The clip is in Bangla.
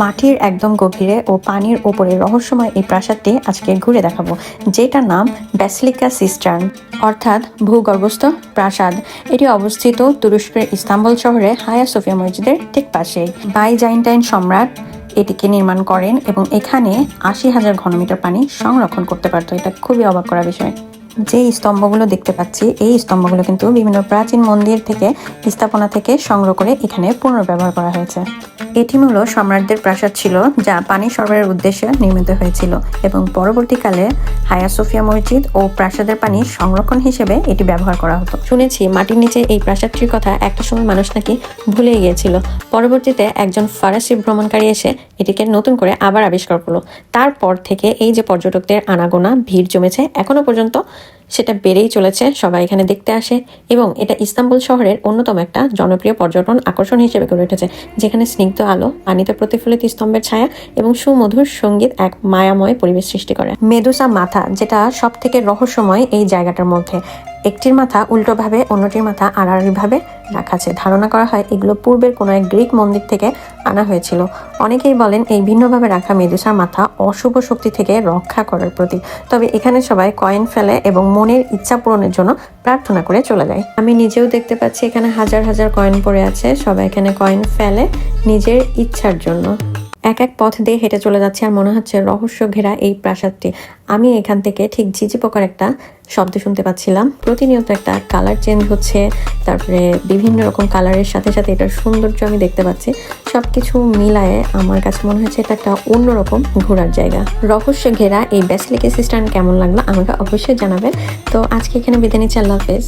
মাটির একদম গভীরে ও পানির ওপরে রহস্যময় এই প্রাসাদটি আজকে ঘুরে দেখাবো, যেটার নাম ব্যাসলিকা সিস্টার্ন অর্থাৎ ভূগর্ভস্থ প্রাসাদ। এটি অবস্থিত তুরস্কের ইস্তাম্বুল শহরে হায়া সোফিয়া মসজিদের ঠিক পাশেই। বাইজাইন্টাইন সম্রাট এটিকে নির্মাণ করেন এবং এখানে আশি হাজার ঘনমিটার পানি সংরক্ষণ করতে পারতো। এটা খুবই অবাক করা বিষয়। যে স্তম্ভগুলো দেখতে পাচ্ছি, এই স্তম্ভগুলো কিন্তু বিভিন্ন প্রাচীন মন্দির থেকে, স্থাপনা থেকে সংগ্রহ করে এখানে পুনর্ব্যবহার করা হয়েছে। এটি মূল সম্রাটদের প্রাসাদ ছিল, যা পানি সরবরাহের উদ্দেশ্যে নির্মিত হয়েছিল এবং পরবর্তীকালে হায়া সোফিয়া মসজিদ ও প্রাসাদের পানি সংরক্ষণ হিসেবে এটি ব্যবহার করা হতো। শুনেছি মাটির নিচে এই প্রাসাদটির কথা একটা সময় মানুষ নাকি ভুলে গিয়েছিল। পরবর্তীতে একজন ফরাসি ভ্রমণকারী এসে এটিকে নতুন করে আবার আবিষ্কার করল। তারপর থেকে এই যে পর্যটকদের আনাগোনা, ভিড় জমেছে, এখনও পর্যন্ত সেটা বেড়েই চলেছে, সবাই এখানে দেখতে আসে এবং এটা ইস্তাম্বুল শহরের অন্যতম একটা জনপ্রিয় পর্যটন আকর্ষণ হিসেবে গড়ে উঠেছে, যেখানে স্নিগ্ধ আলো, পানিতে প্রতিফলিত স্তম্ভের ছায়া এবং সুমধুর সংগীত এক মায়াময় পরিবেশ সৃষ্টি করে। মেদুসা মাথা, যেটা সব থেকে রহস্যময় এই জায়গাটার মধ্যে, একটির মাথা উল্টোভাবে, অন্যটির মাথা আড়াআড়িভাবে রাখা আছে। ধারণা করা হয় এগুলো পূর্বের কোনো এক গ্রিক মন্দির থেকে আনা হয়েছিল। অনেকেই বলেন এই ভিন্নভাবে রাখা মেদুসার মাথা অশুভ শক্তি থেকে রক্ষা করার প্রতি তবে এখানে সবাই কয়েন ফেলে এবং মনের ইচ্ছা পূরণের জন্য প্রার্থনা করে চলে যায়। আমি নিজেও দেখতে পাচ্ছি এখানে হাজার হাজার কয়েন পড়ে আছে। সবাই এখানে কয়েন ফেলে নিজের ইচ্ছার জন্য। এক এক পথ দিয়ে হেঁটে চলে যাচ্ছে আর মনে হচ্ছে রহস্য ঘেরা এই প্রাসাদটি। আমি এখান থেকে ঠিক ঝিঝি পোকার একটা শব্দ শুনতে পাচ্ছিলাম। প্রতিনিয়ত একটা কালার চেঞ্জ হচ্ছে, তারপরে বিভিন্ন রকম কালারের সাথে সাথে এটার সৌন্দর্য আমি দেখতে পাচ্ছি। সব কিছু মিলায়ে আমার কাছে মনে হচ্ছে এটা একটা অন্যরকম ঘোরার জায়গা। রহস্য ঘেরা এই ব্যাসিলিকা সিস্টান কেমন লাগল আমাকে অবশ্যই জানাবেন। তো আজকে এখানে বিদায় নিচ্ছি, আল্লাহ হাফেজ।